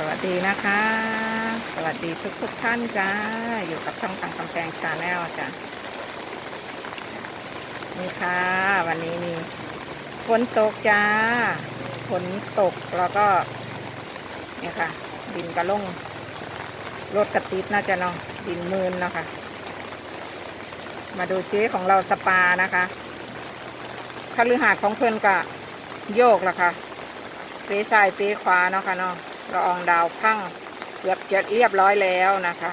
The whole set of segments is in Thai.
สวัสดีนะคะ สวัสดีทุกทุกท่านจ้า อยู่กับช่องทางกำแพงชาแนลจ้ะนี่ค่ะ วันนี้มีฝนตกจ้าฝนตกแล้วก็เนี่ยค่ะ ดินกระลงรถกระติดน่าจะเนาะดินมืนเนาะค่ะ มาดูเจ๊ของเราสปานะคะคฤหาสน์ของเพื่อนกะโยกละค่ะเปซ้ายเปขวาเนาะค่ะเนาะ ละอองดาวพังเกือบจะเรียบร้อยแล้วนะคะ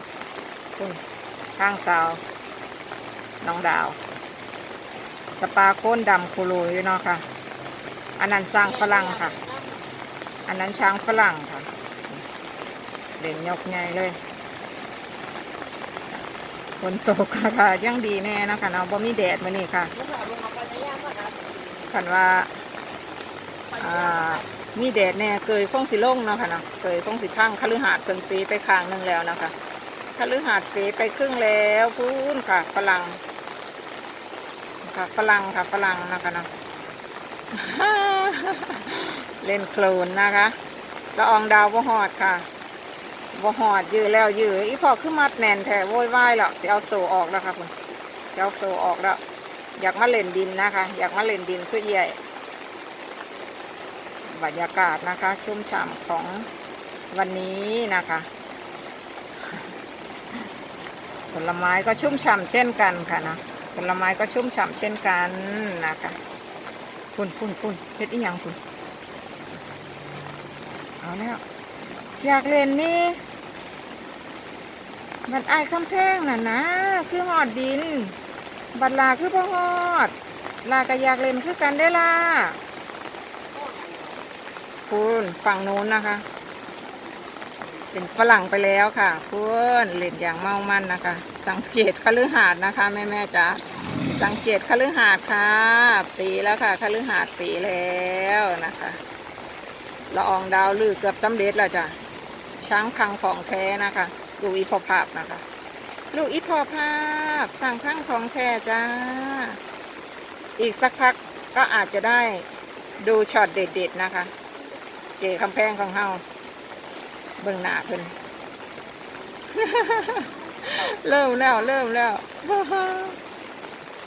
คุณข้างสาวน้องดาว สปาโค้นดำคูรูยเนาะค่ะ อันนั้นสร้างฝรั่งค่ะ อันนั้นช้างฝรั่งค่ะ เด่นยกใหญ่เลยฝนตกค่ะยังดีแน่นะคะเนาะบ่มีแดดมานี่ค่ะคันว่าอ่า มีแดดแน่เกยคงสิลงเนาะค่ะเนาะเกยคงสิพังคฤหาสน์เพิ่นปีไปข้างหนึ่งแล้วนะคะคฤหาสน์ปีไปครึ่งแล้วพูนค่ะฝรั่งค่ะฝรั่งค่ะฝรั่งนะคะเนาะเล่นโคลนนะคะละอองดาวบ่หอดค่ะบ่หอดยื้อแล้วยื้ออีพอขึ้นมัดแน่นแท้โวยวายแล้วสิเอาโซออกแล้วค่ะคุณสิเอาโซออกแล้ว อยากมาเล่นดินนะคะ อยากมาเล่นดินคือใหญ่ บรรยากาศนะคะ ชุ่มฉ่ำของวันนี้นะคะ ผลไม้ก็ชุ่มฉ่ำเช่นกันค่ะนะผลไม้ก็ชุ่มฉ่ำเช่นกันนะคะคุณคุณคุณเฮ็ดอีหยังคุณเอาแล้วอยากเล่นนี่บัดอายคำแพงน่ะนะ คือหอดดิน บัดลาคือพ่อหอด ลาก็อยากเล่นคือกันได้ล่ะ คุณฝั่งนู้นนะคะ เป็นฝรั่งไปแล้วค่ะคุณเล่นอย่างเมามันนะคะ สังเกตคฤหาสน์นะคะแม่แม่ๆจ๋าสังเกตคฤหาสน์ค่ะปีแล้วค่ะคฤหาสน์ปีแล้วนะคะละอองดาวลือเกือบสำเร็จแล้วจ้ะช้างพังของแท้นะคะลูกอีพอภาพนะคะ ลูกอีพอภาพสั่งพังของแท้จ้า อีกสักพักก็อาจจะได้ดูช็อตเด็ดๆนะคะ เจคำแพงของเฮาเบิ่งหน้าเพิ่นเริ่มแล้วเริ่มแล้ว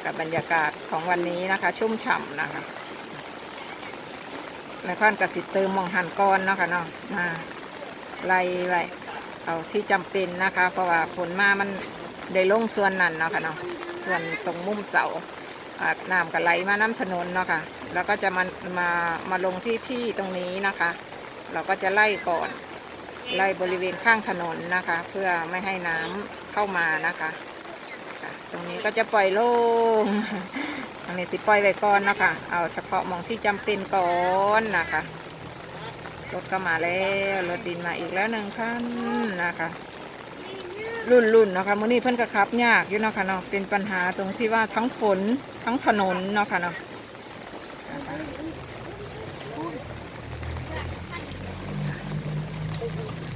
กับบรรยากาศของวันนี้นะคะ ชุ่มฉ่ำนะคะแม่ค่อนกระสิเติมมองหันก้อนเนาะค่ะเนาะมาไล่ไว้เอาที่จำเป็นนะคะ เพราะว่าฝนมามันได้ลงส่วนนั้นเนาะค่ะเนาะส่วนตรงมุมเสา น้ำก็ไหลมาน้ำถนนเนาะค่ะ แล้วก็จะมามามาลงที่ที่ตรงนี้นะคะ เราก็จะไล่ก่อนไล่บริเวณข้างถนนนะคะ เพื่อไม่ให้น้ำเข้ามานะคะตรงนี้ก็จะปล่อยโล่งตรงนี้สิปล่อยไว้ก่อนนะคะ เอาเฉพาะมองที่จำเป็นก่อนนะคะ รถก็มาแล้ว รถดินมาอีกแล้วหนึ่งคันนะคะ รุ่นรุ่นๆเนาะคะมื่อนี้เพิ่นก็ขับยากอยู่เนาะค่ะเนาะเป็นปัญหาตรงที่ว่าทั้งฝนทั้งถนนเนาะค่ะเนาะคะ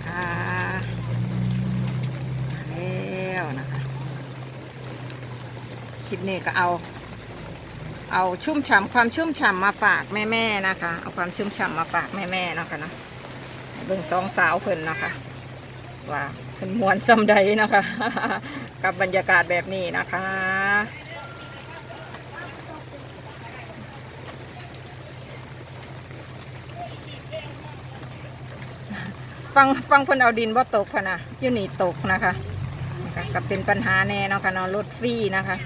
อ่ามาแล้วนะคะคลิปนี้ก็เอา เอาชุ่มฉ่ำความชุ่มฉ่ำมาฝากแม่ๆนะคะ เอาความชุ่มฉ่ำมาฝากแม่ๆเนาะค่ะเนาะเบิ่งสองสาวเพิ่นเนาะค่ะว่า เป็นมวนซำใดนะคะ กับบรรยากาศแบบนี้นะคะฟังฟังเพิ่นเอาดินว่าตกค่ะนะอยู่นี่ตกนะคะนะคะก็เป็นปัญหาแน่เนาะค่ะเนาะรถฟรีนะคะ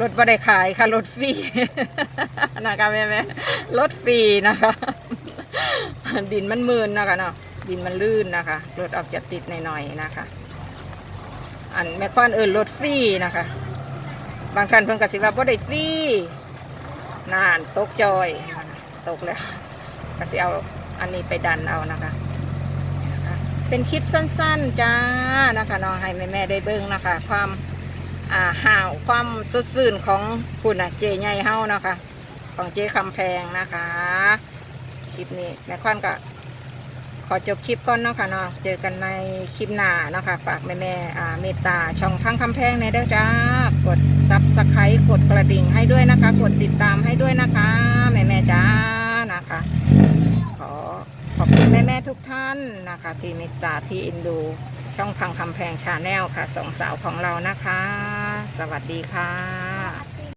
รถบ่ได้ขายค่ะรถฟรีนะคะแม่แม่รถฟรีนะคะ ดินมันมืนนะคะเนาะ ดินมันลื่นนะคะรถออกจะติดหน่อยๆนะคะ อันแม่ค้อนเอิญรถฟรีนะคะ บางท่านเพิ่งกสิว่าบ่ได้ฟรีนานตกจอย ตกแล้วกสิเอาอันนี้ไปดันเอานะคะ เป็นคลิปสั้นๆจ้านะคะเนาะให้แม่ๆได้เบิ้งนะคะ ความอ่าห่าวความสดซื่นของคุณอะเจใหญ่เฮานะคะ ของเจคำแพงนะคะ คลิปนี้แม่ค่อนก็ ขอจบคลิปก่อนเนาะค่ะเนาะเจอกันในคลิปหน้าเนาะค่ะฝากแม่แม่อ่าเมตตาช่องพังคำแพงในเด้อจ้ากดซับสไครต์กดกระดิ่งให้ด้วยนะคะ กดติดตามให้ด้วยนะคะแม่แม่จ้านะคะ ขอขอบคุณแม่แม่ทุกท่านนะคะ ที่เมตตาที่เอ็นดู ช่องพังคำแพงชาแนลค่ะสองสาวของเรานะคะ สวัสดีค่ะ